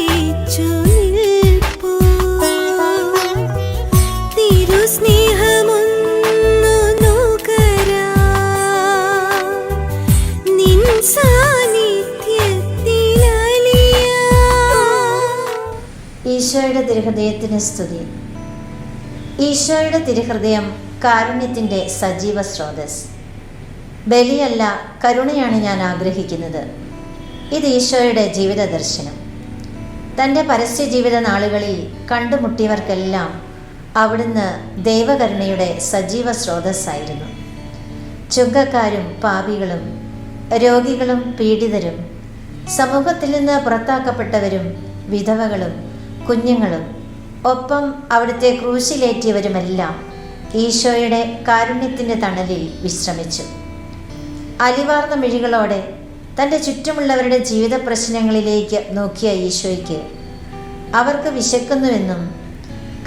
വ്യാപിച്ചു നിൽപ്പൂ തിരുസ്നേഹമൊന്നു നോക്കര. നിൻ ഈശോയുടെ തിരുഹൃദയത്തിന് സ്തുതി. ഈശോയുടെ തിരുഹൃദയം കാരുണ്യത്തിന്റെ സജീവ സ്രോതസ്. ബലിയല്ല കരുണയാണ് ഞാൻ ആഗ്രഹിക്കുന്നത്. ഇത് ഈശോയുടെ ജീവിത ദർശനം തന്റെ പരസ്യ ജീവിത നാളുകളിൽ കണ്ടുമുട്ടിയവർക്കെല്ലാം അവിടുന്ന് ദൈവകരുണയുടെ സജീവ സ്രോതസ്സായിരുന്നു. ചുങ്കക്കാരും പാപികളും രോഗികളും പീഡിതരും സമൂഹത്തിൽ നിന്ന് പുറത്താക്കപ്പെട്ടവരും വിധവകളും കുഞ്ഞുങ്ങളും ഒപ്പം അവിടുത്തെ ക്രൂശിലേറ്റിയവരുമെല്ലാം ഈശോയുടെ കാരുണ്യത്തിന്റെ തണലിൽ വിശ്രമിച്ചു. അലിവാർന്ന മിഴികളോടെ തന്റെ ചുറ്റുമുള്ളവരുടെ ജീവിത പ്രശ്നങ്ങളിലേക്ക് നോക്കിയ ഈശോയ്ക്ക് അവർക്ക് വിശക്കുന്നുവെന്നും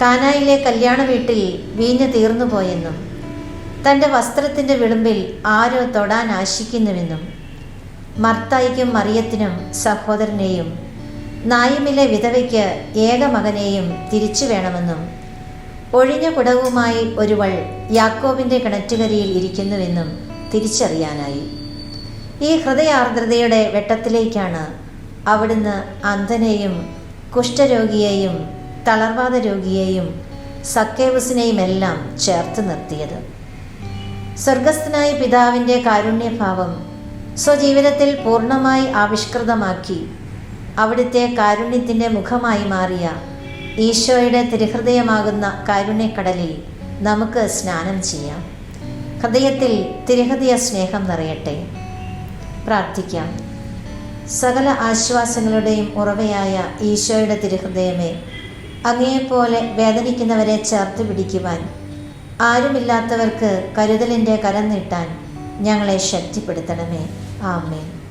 കാനായിലെ കല്യാണ വീട്ടിൽ വീഞ്ഞ് തീർന്നുപോയെന്നും തന്റെ വസ്ത്രത്തിന്റെ വിളുമ്പിൽ ആരോ തൊടാൻ ആശിക്കുന്നുവെന്നും മർത്തായിക്കും മറിയത്തിനും സഹോദരനെയും നായുമിലെ വിധവയ്ക്ക് ഏക മകനെയും തിരിച്ചു വേണമെന്നും ഒഴിഞ്ഞ കുടവുമായി ഒരുവൾ യാക്കോബിന്റെ കിണറ്റുകരിയിൽ ഇരിക്കുന്നുവെന്നും തിരിച്ചറിയാനായി. ഈ ഹൃദയാർദ്രതയുടെ വെട്ടത്തിലേക്കാണ് അവിടുന്ന് അന്ധനെയും കുഷ്ഠരോഗിയെയും തളർവാദ രോഗിയെയും സക്കേവസിനെയും എല്ലാം ചേർത്ത് നിർത്തിയത്. സ്വർഗസ്ഥനായ പിതാവിന്റെ കാരുണ്യഭാവം സ്വജീവിതത്തിൽ പൂർണമായി ആവിഷ്കൃതമാക്കി അവിടുത്തെ കാരുണ്യത്തിന്റെ മുഖമായി മാറിയ ഈശോയുടെ തിരുഹൃദയമാകുന്ന കാരുണ്യക്കടലിൽ നമുക്ക് സ്നാനം ചെയ്യാം. ഹൃദയത്തിൽ തിരുഹൃദയ സ്നേഹം നിറയട്ടെ. പ്രാർത്ഥിക്കാം. സകല ആശ്വാസങ്ങളുടെയും ഉറവയായ ഈശോയുടെ തിരുഹൃദയമേ അങ്ങയെപ്പോലെ വേദനിക്കുന്നവരെ ചേർത്ത് പിടിക്കുവാൻ ആരുമില്ലാത്തവർക്ക് കരുതലിന്റെ കരം നീട്ടാൻ ഞങ്ങളെ ശക്തിപ്പെടുത്തണമേ. ആമേൻ.